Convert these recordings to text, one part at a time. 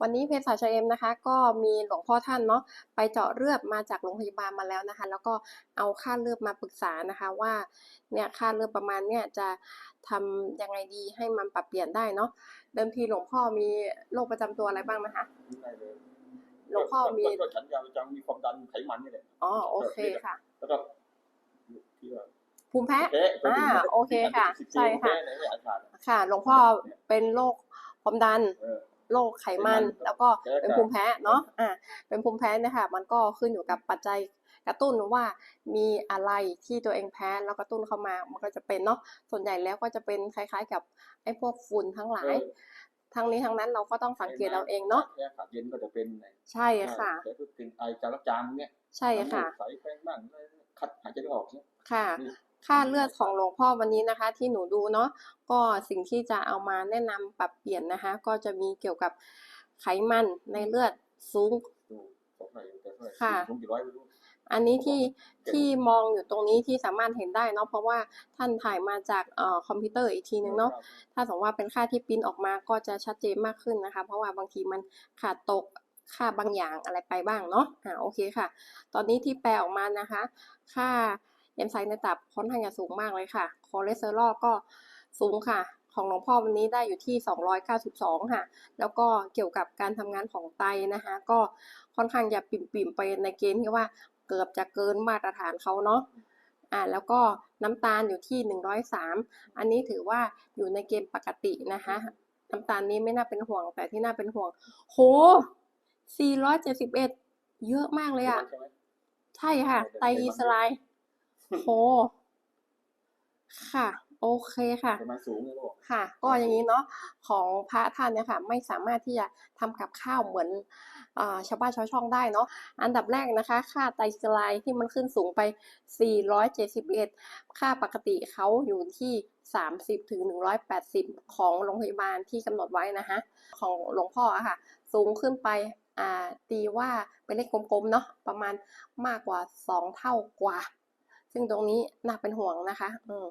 วันนี้เภสัชเชเอมนะคะ ก็มีหลวงพ่อท่านเนาะไปเจาะเลือดมาจากโรงพยาบาลมาแล้วนะคะ แล้วก็เอาค่าเลือดมาปรึกษานะคะว่าเนี่ยค่าเลือดประมาณเนี่ยจะทำยังไงดีให้มันปรับเปลี่ยนได้เนาะเดิมทีหลวงพ่อมีโรคประจำตัวอะไรบ้างไหมคะไม่ได้เลยหลวงพ่อมีก็ฉันยาประจำมีความดันไขมันนี่แหละอ๋อโอเคค่ะ แล้วก็ที่ว่าภูมิแพ้แพ้อ่าโอเคค่ะ ใช่ค่ะแพ้ในไม่อาการค่ะ หลวงพ่อเป็นโรคความดันเออ โรคไขมันไขมัน แล้วก็แพ้เป็นภูมิแพ้เนาะอ่าเป็นภูมิแพ้เนะคะมันก็ขึ้นอยู่กับปัจจัยกระตุ้นว่ามีอะไรที่ตัวเองแพ้แล้วกระตุ้นเข้ามามันก็จะเป็นเนาะส่วนใหญ่แล้วก็จะเป็นคล้าย ๆ กับไอ้พวกฝุ่นทั้งหลายทั้งนี้ทั้งนั้นเราก็ต้องสังเกตเราเองเนาะแพ้ขาดเย็นก็จะเป็นใช่ค่ะแพ้ก็เป็นไอจามจามเนี่ยใช่ค่ะใสแป้งบ้างคัดหายใจไม่ออกเนี่ยค่ะอืม ค่าเลือดของหลวงพ่อวันนี้นะคะ ที่หนูดูเนาะก็สิ่งที่จะเอามาแนะนำปรับเปลี่ยนนะคะ ก็จะมีเกี่ยวกับไขมันในเลือดสูงดูสองหน่อยแต่เท่าไหร่ค่ะผมกี่ร้อยไม่รู้อันนี้ที่ที่มองอยู่ตรงนี้ที่สามารถเห็นได้เนาะเพราะว่าท่านถ่ายมาจากเอ่อคอมพิวเตอร์อีกทีนึงเนาะถ้าสมมติว่าเป็นค่าที่ปริ้นออกมาก็จะชัดเจนมากขึ้นนะคะ เพราะว่าบางทีมันขาดตกค่าบางอย่างอะไรไปบ้างเนาะอ่าโอเคค่ะ ตอนนี้ที่แปลออกมานะคะ ค่าเอนไซม์ในตับค่อนข้างจะสูงมากเลยค่ะ คอเลสเตอรอลก็สูงค่ะ ของหลวงพ่อวันนี้ได้อยู่ที่ 292 ค่ะ แล้วก็เกี่ยวกับการทำงานของไตนะคะ ก็ค่อนข้างจะปิ่มๆไปในเกณฑ์ที่ว่าเกือบจะเกินมาตรฐานเขาเนาะอ่าแล้วก็น้ำตาลอยู่ที่ 103 อันนี้ถือว่าอยู่ในเกณฑ์ปกตินะคะน้ำตาลนี้ไม่น่าเป็นห่วงแต่ที่น่าเป็นห่วง โห 471 เยอะมากเลยอะใช่ไหมใช่ค่ะ ไตรกลีเซอไรด์ โห ค่ะ โอเคค่ะประมาณสูงเลยลูก ค่ะ ก็อย่างนี้เนาะของพระท่านเนี่ยค่ะ ไม่สามารถที่จะทำกับข้าวเหมือนอ่าชาวบ้านชาวช่องได้เนาะอันดับแรกนะคะ ค่าไตรกลีเซอไรด์ที่มันขึ้นสูงไป 471 ค่าปกติเขาอยู่ที่ 30ถึง180 ของโรงพยาบาลที่กำหนดไว้นะคะ ของหลวงพ่ออะค่ะ สูงขึ้นไปอ่าตีว่าเป็นเลขกลมๆเนาะประมาณมากกว่า 2 เท่ากว่า ซึ่งตรงนี้น่าเป็นห่วงนะคะอืม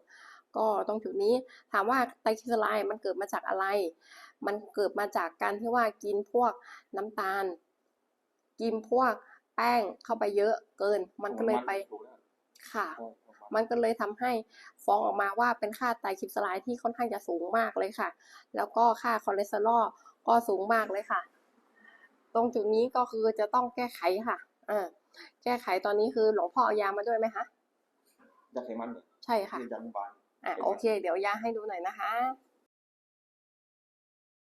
ก็ตรงจุดนี้ถามว่าไตรกลีเซอไรด์มันเกิดมาจากอะไร มันเกิดมาจากการที่ว่ากินพวกน้ำตาล กินพวกแป้งเข้าไปเยอะเกิน มันก็เลยไปถูกแล้วค่ะอ๋อประมาณมันก็เลยทำให้ฟ้องออกมาว่าเป็นค่าไตรกลีเซอไรด์ที่ค่อนข้างจะสูงมากเลยค่ะ แล้วก็ค่าคอเลสเตอรอลก็สูงมากเลยค่ะ ตรงจุดนี้ก็คือจะต้องแก้ไขค่ะอ่าแก้ไขตอนนี้คือหลวงพ่อเอายามาด้วยไหมคะ ยาไขมันเนี่ยใช่ค่ะที่ยาโรงพยาบาลอะโอเค เดี๋ยวยาให้ดูหน่อยนะคะ